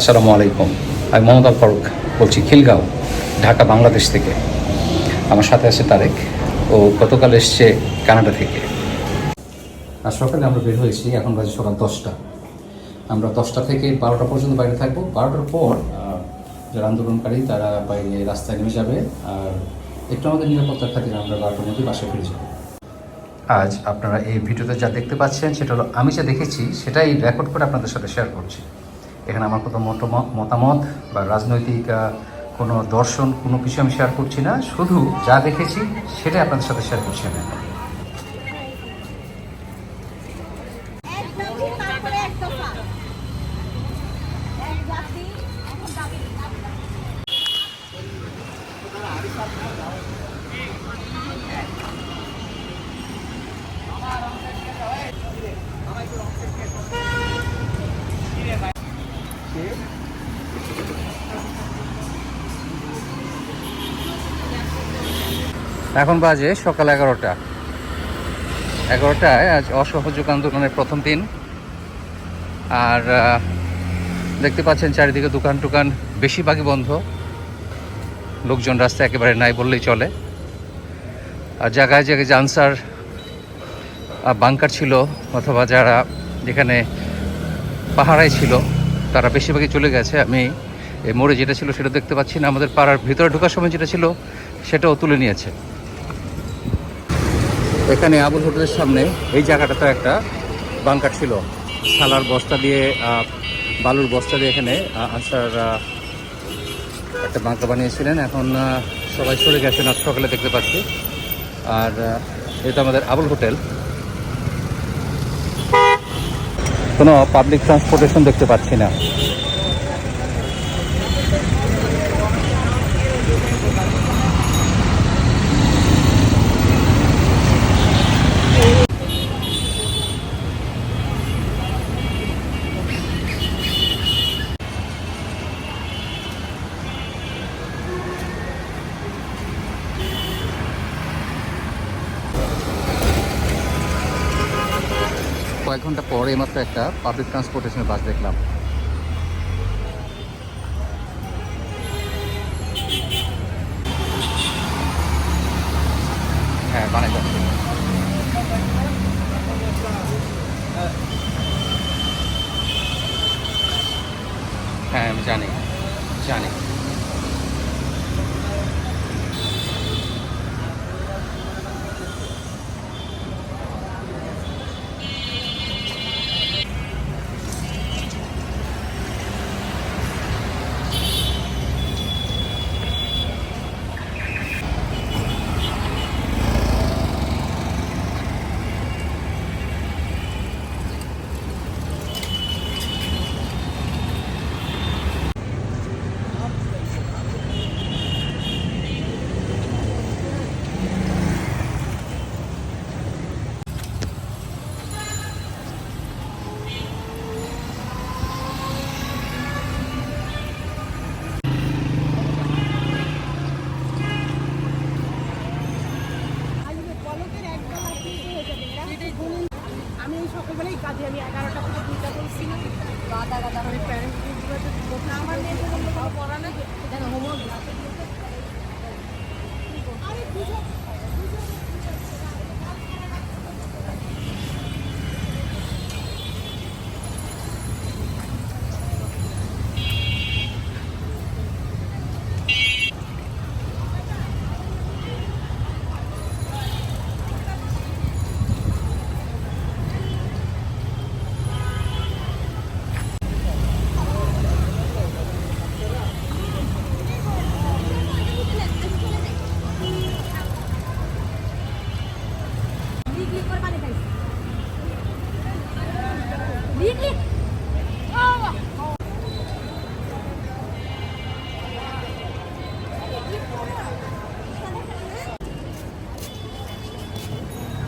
আসসালামু আলাইকুম। আমি আল ফারুক বলছি, খিলগাঁও, ঢাকা, বাংলাদেশ থেকে। আমার সাথে আছে তারেক। ও গতকাল এসছে কানাডা থেকে। আর সকালে আমরা বের হয়েছি, এখন বাজে সকাল দশটা। আমরা দশটা থেকে বারোটা পর্যন্ত বাইরে থাকব। বারোটার পর যারা আন্দোলনকারী, তারা বাইরে রাস্তায় নেমে যাবে। আর একটু আমাদের নিরাপত্তার খাতিরে আমরা বারোটার মধ্যে বাসায় ফিরে যাব। আজ আপনারা এই ভিডিওতে যা দেখতে পাচ্ছেন, সেটা হলো আমি যা দেখেছি, সেটাই রেকর্ড করে আপনাদের সাথে শেয়ার করছি। এখানে আমার কোনো মতামত মতামত বা রাজনৈতিক কোনো দর্শন, কোনো কিছু আমি শেয়ার করছি না। শুধু যা দেখেছি, সেটাই আপনাদের সাথে শেয়ার করছি আমি। এখন বাজে সকাল এগারোটা। এগারোটায় আজ অসহযোগ আন্দোলনের প্রথম দিন। আর দেখতে পাচ্ছেন চারিদিকে দোকান টোকান বেশিরভাগই বন্ধ। লোকজন রাস্তায় একেবারে নাই বললেই চলে। আর জায়গায় জায়গায় যে আনসার বাংকার ছিল, অথবা যারা যেখানে পাহারায় ছিল, তারা বেশিরভাগই চলে গেছে। আমি এই মোড়ে যেটা ছিল সেটা দেখতে পাচ্ছি না। আমাদের পাড়ার ভিতরে ঢোকার সময় যেটা ছিল, সেটাও তুলে নিয়েছে। এখানে আবুল হোটেলের সামনে এই জায়গাটাতে একটা বাংকার ছিল। সালার বস্তা দিয়ে বালুর বস্তা দিয়ে এখানে আনসার একটা বাংকা বানিয়েছিলেন। এখন সবাই চলে গেছেন, আজ সকালে দেখতে পাচ্ছি। আর এটা আমাদের আবুল হোটেল। কোনো পাবলিক ট্রান্সপোর্টেশন দেখতে পাচ্ছি না। কয়েক ঘণ্টা পরে মাত্র একটা পাবলিক ট্রান্সপোর্টেশনের বাস দেখলাম। হ্যাঁ হ্যাঁ আমি জানি জানি। ওই কাজে আমি এগারোটা থেকে দুইটা বলছিলাম গাদা গাদা মানে প্যারেন্টস আমার মেয়েদের কোনো পড়া না যেন হোমওয়ার্ক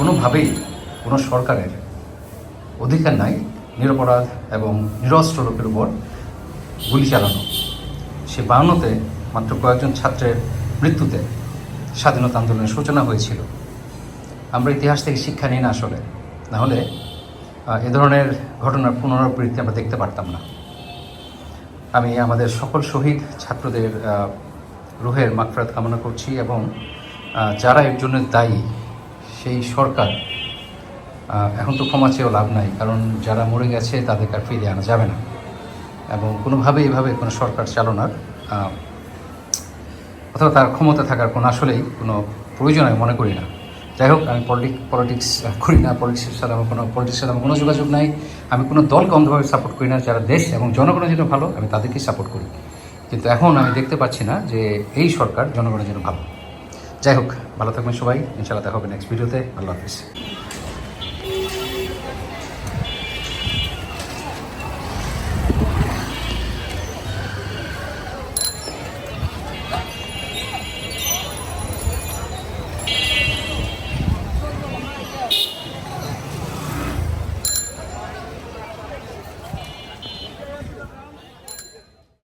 কোনোভাবেই কোনো সরকারের অধিকার নাই, নিরপরাধ এবং নিরস্ত্র লোকের উপর গুলি চালানো। সে বায়ান্নতে মাত্র কয়েকজন ছাত্রের মৃত্যুতে স্বাধীনতা আন্দোলনের সূচনা হয়েছিল। আমরা ইতিহাস থেকে শিক্ষা নিই না আসলে। নাহলে এ ধরনের ঘটনার পুনরাবৃত্তি আমরা দেখতে পারতাম না। আমি আমাদের সকল শহীদ ছাত্রদের রুহের মাগফরাত কামনা করছি এবং যারা এর জন্য দায়ী সেই সরকার এখন তো ক্ষমা চেয়েও লাভ নাই, কারণ যারা মরে গেছে তাদেরকে আর ফিরিয়ে আনা যাবে না। এবং কোনোভাবে এভাবে কোনো সরকার চালনার অথবা তার ক্ষমতা থাকার কোনো আসলেই কোনো প্রয়োজন আমি মনে করি না। যাই হোক, আমি পলিটিক, পলিটিক্স করি না, পলিটিক্সের সাথে আমার কোনো, পলিটিক্সের সাথে আমার কোনো যোগাযোগ নাই। আমি কোনো দলকে অন্ধভাবে সাপোর্ট করি না, যারা দেশ এবং জনগণের জন্য ভালো, আমি তাদেরকেই সাপোর্ট করি। কিন্তু এখন আমি দেখতে পাচ্ছি না যে এই সরকার জনগণের জন্য ভালো। যাই হোক ভালো থাকবেন সবাই। ইনশাআল্লাহ দেখা হবে নেক্সট ভিডিওতে আল্লাহ হাফিজ।